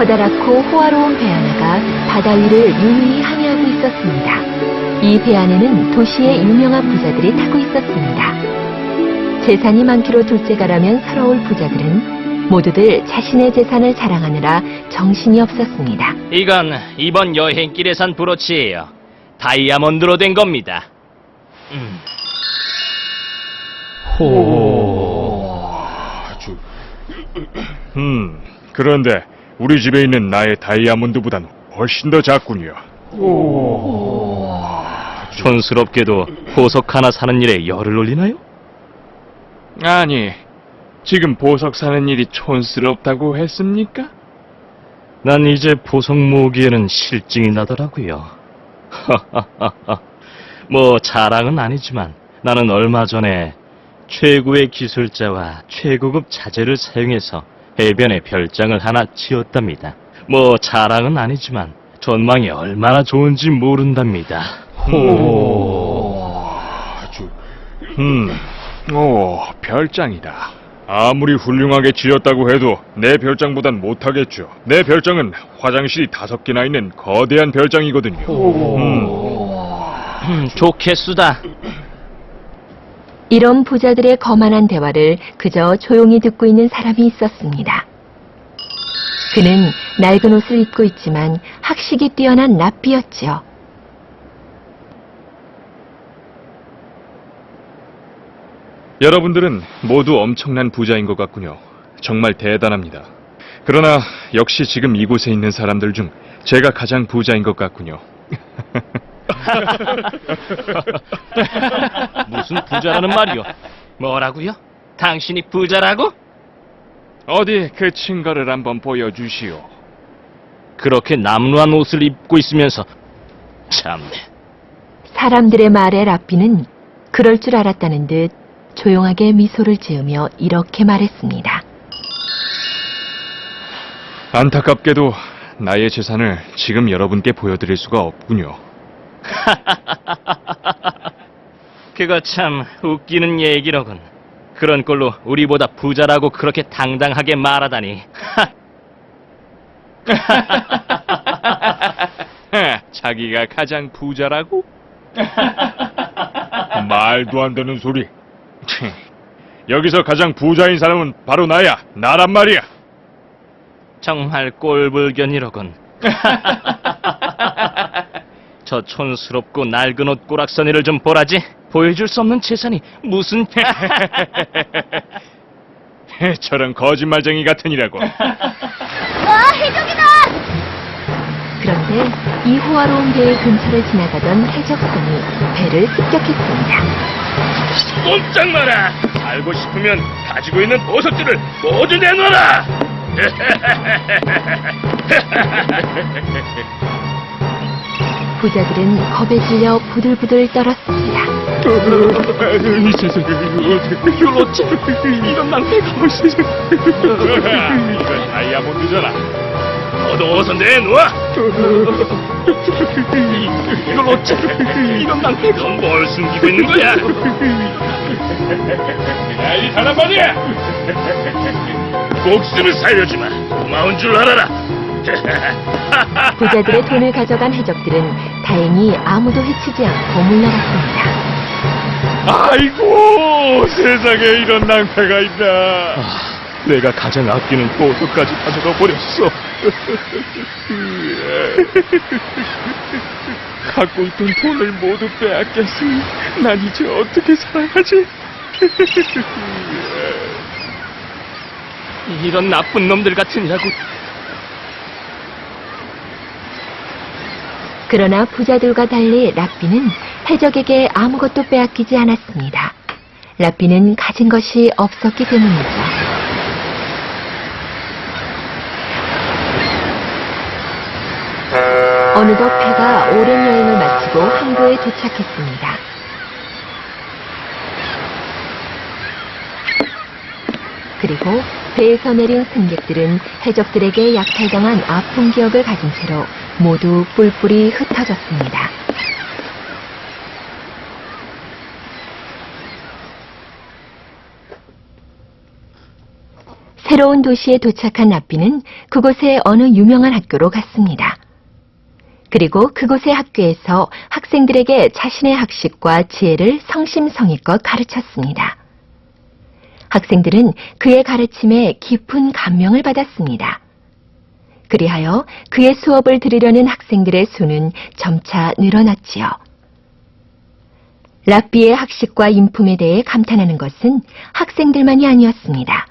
커다랗고 호화로운 배 하나가 바다 위를 유유히 항해하고 있었습니다. 이 배 안에는 도시의 유명한 부자들이 타고 있었습니다. 재산이 많기로 둘째가라면 서러울 부자들은 모두들 자신의 재산을 자랑하느라 정신이 없었습니다. 이건 이번 여행길에 산 브로치예요. 다이아몬드로 된 겁니다. 음. 아주. 음, 그런데 우리 집에 있는 나의 다이아몬드보단 훨씬 더 작군요. 촌스럽게도 보석 하나 사는 일에 열을 올리나요? 아니, 지금 보석 사는 일이 촌스럽다고 했습니까? 난 이제 보석 모으기에는 실증이 나더라고요. 뭐 자랑은 아니지만 나는 얼마 전에 최고의 기술자와 최고급 자재를 사용해서 해변에 별장을 하나 지었답니다. 뭐 자랑은 아니지만 전망이 얼마나 좋은지 모른답니다. 아주. 음, 오, 별장이다. 아무리 훌륭하게 지었다고 해도 내 별장보단 못하겠죠. 내 별장은 화장실이 다섯 개나 있는 거대한 별장이거든요. 음, 음, 좋겠수다. 이런 부자들의 거만한 대화를 그저 조용히 듣고 있는 사람이 있었습니다. 그는 낡은 옷을 입고 있지만 학식이 뛰어난 랍비였지요. 여러분들은 모두 엄청난 부자인 것 같군요. 정말 대단합니다. 그러나 역시 지금 이곳에 있는 사람들 중 제가 가장 부자인 것 같군요. 무슨 부자라는 말이요? 뭐라고요? 당신이 부자라고? 어디 그 친거를 한번 보여주시오. 그렇게 남루한 옷을 입고 있으면서 참네. 사람들의 말에 랍비는 그럴 줄 알았다는 듯 조용하게 미소를 지으며 이렇게 말했습니다. 안타깝게도 나의 재산을 지금 여러분께 보여드릴 수가 없군요. 그거 참 웃기는 얘기로군. 그런 꼴로 우리보다 부자라고 그렇게 당당하게 말하다니. 자기가 가장 부자라고? 말도 안 되는 소리. 여기서 가장 부자인 사람은 바로 나야. 나란 말이야. 정말 꼴불견이로군. 저 촌스럽고 낡은 옷 꼬락서니를 좀 보라지. 보여줄 수 없는 재산이 무슨... 저런 거짓말쟁이 같으니라고. 그런데 이 호화로운 배의 근처를 지나가던 해적선이 배를 습격했습니다. 꼼짝 마라! 알고 싶으면 가지고 있는 보석들을 모두 내놔라! 부자들은 겁에 질려 부들부들 떨었습니다. 이 세상에 어떻게 이런 낭패가 이건 다이아몬드잖아. 어서 내놔! 이걸 어째 이런 낭패가 뭘 숨기고 있는 거야? 야이 사람 말이야. 목숨을 살려주마 고마운 줄 알아라 부자들의 돈을 가져간 해적들은 다행히 아무도 해치지 않고 물러갔습니다. 아이고 세상에 이런 낭패가 있나. 내가 가장 아끼는 보석까지 가져가 버렸어 갖고 있던 돈을 모두 빼앗겼으니 난 이제 어떻게 살아가지? 이런 나쁜 놈들 같으니라고 그러나 부자들과 달리 랍비는 해적에게 아무것도 빼앗기지 않았습니다. 랍비는 가진 것이 없었기 때문이죠. 어느덧 배가 오랜 여행을 마치고 항구에 도착했습니다. 그리고 배에서 내린 승객들은 해적들에게 약탈당한 아픈 기억을 가진 채로 모두 뿔뿔이 흩어졌습니다. 새로운 도시에 도착한 라삐는 그곳의 어느 유명한 학교로 갔습니다. 그리고 그곳의 학교에서 학생들에게 자신의 학식과 지혜를 성심성의껏 가르쳤습니다. 학생들은 그의 가르침에 깊은 감명을 받았습니다. 그리하여 그의 수업을 들으려는 학생들의 수는 점차 늘어났지요. 라삐의 학식과 인품에 대해 감탄하는 것은 학생들만이 아니었습니다.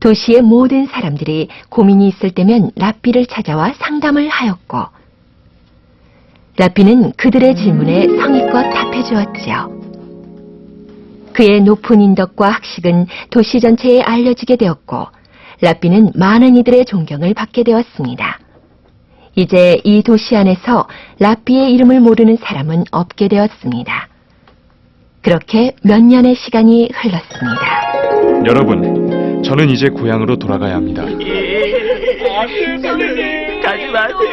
도시의 모든 사람들이 고민이 있을 때면 라삐를 찾아와 상담을 하였고, 라삐는 그들의 질문에 성의껏 답해 주었지요. 그의 높은 인덕과 학식은 도시 전체에 알려지게 되었고, 라삐는 많은 이들의 존경을 받게 되었습니다. 이제 이 도시 안에서 라삐의 이름을 모르는 사람은 없게 되었습니다. 그렇게 몇 년의 시간이 흘렀습니다. 여러분, 저는 이제 고향으로 돌아가야 합니다. 가지 마세요.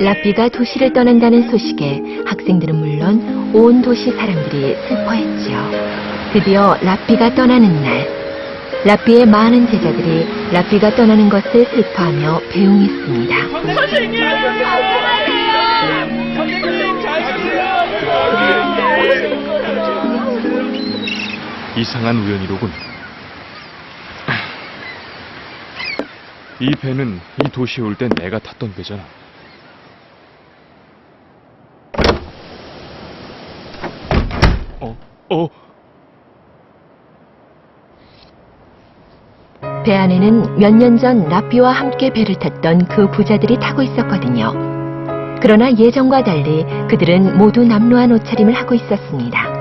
라삐가 도시를 떠난다는 소식에 학생들은 물론 온 도시 사람들이 슬퍼했지요. 드디어 라삐가 떠나는 날, 라삐의 많은 제자들이 라삐가 떠나는 것을 슬퍼하며 배웅했습니다. 이상한 우연이로군. 이 배는 이 도시에 올땐 내가 탔던 배잖아. 어, 어, 배 안에는 몇 년 전 라삐와 함께 배를 탔던 그 부자들이 타고 있었거든요. 그러나 예전과 달리 그들은 모두 남루한 옷차림을 하고 있었습니다.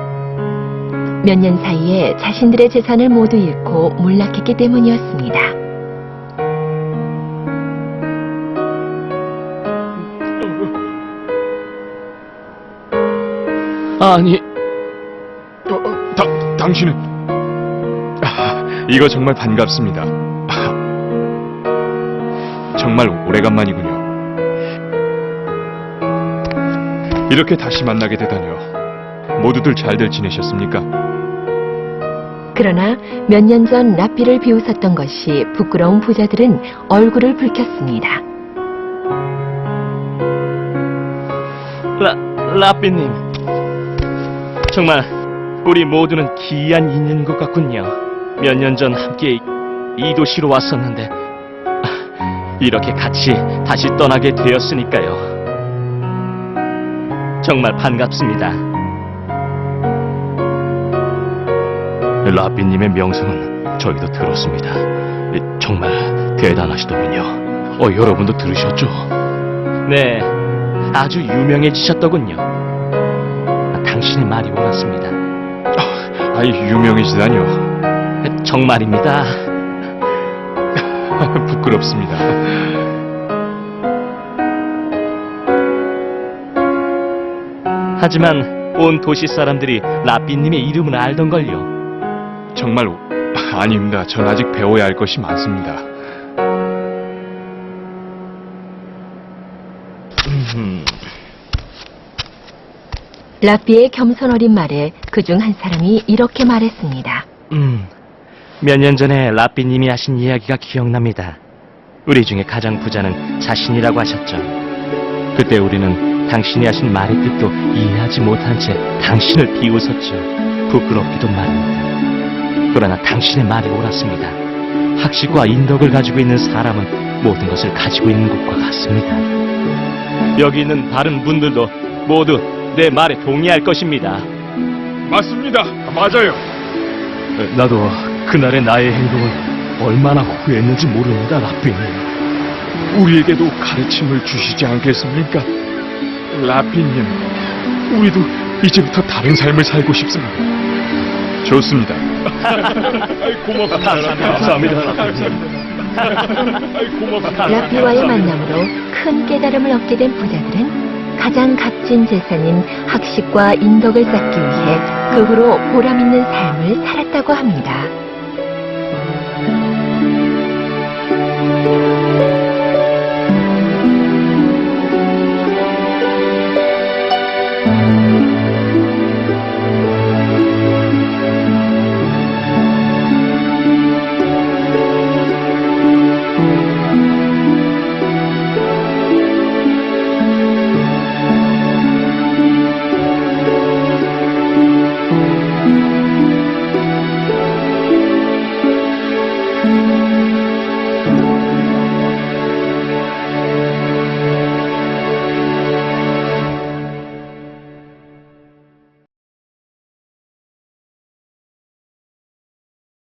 몇 년 사이에 자신들의 재산을 모두 잃고 몰락했기 때문이었습니다. 아니, 당신은? 아, 이거 정말 반갑습니다. 아, 정말 오래간만이군요. 이렇게 다시 만나게 되다니요. 모두들 잘들 지내셨습니까? 그러나 몇 년 전 라삐를 비웃었던 것이 부끄러운 부자들은 얼굴을 붉혔습니다. 라, 라삐님. 정말 우리 모두는 기이한 인연인 것 같군요. 몇 년 전 함께 이 도시로 왔었는데 아, 이렇게 같이 다시 떠나게 되었으니까요. 정말 반갑습니다. 라삐님의 명성은 저희도 들었습니다. 정말 대단하시더군요. 어, 여러분도 들으셨죠? 네, 아주 유명해지셨더군요. 아, 당신의 말이 옳았습니다. 아이, 유명해지다니요. 정말입니다. 부끄럽습니다. 하지만 온 도시 사람들이 라삐님의 이름을 알던걸요. 정말 오- 아닙니다. 전 아직 배워야 할 것이 많습니다. 라삐의 겸손 어린 말에 그 중 한 사람이 이렇게 말했습니다. 음, 몇 년 전에 라삐님이 하신 이야기가 기억납니다. 우리 중에 가장 부자는 자신이라고 하셨죠. 그때 우리는 당신이 하신 말의 뜻도 이해하지 못한 채 당신을 비웃었죠. 부끄럽기도 말입니다. 그러나 당신의 말이 옳았습니다. 학식과 인덕을 가지고 있는 사람은 모든 것을 가지고 있는 것과 같습니다. 여기 있는 다른 분들도 모두 내 말에 동의할 것입니다. 맞습니다. 맞아요. 나도 그날의 나의 행동을 얼마나 후회했는지 모릅니다, 라삐님. 우리에게도 가르침을 주시지 않겠습니까? 라피님, 우리도 이제부터 다른 삶을 살고 싶습니다. 좋습니다. 고맙습니다. 감사합니다. 고맙습니다. 라삐와의 만남으로 큰 깨달음을 얻게 된 부자들은 가장 값진 재산인 학식과 인덕을 쌓기 위해 그 후로 보람 있는 삶을 살았다고 합니다.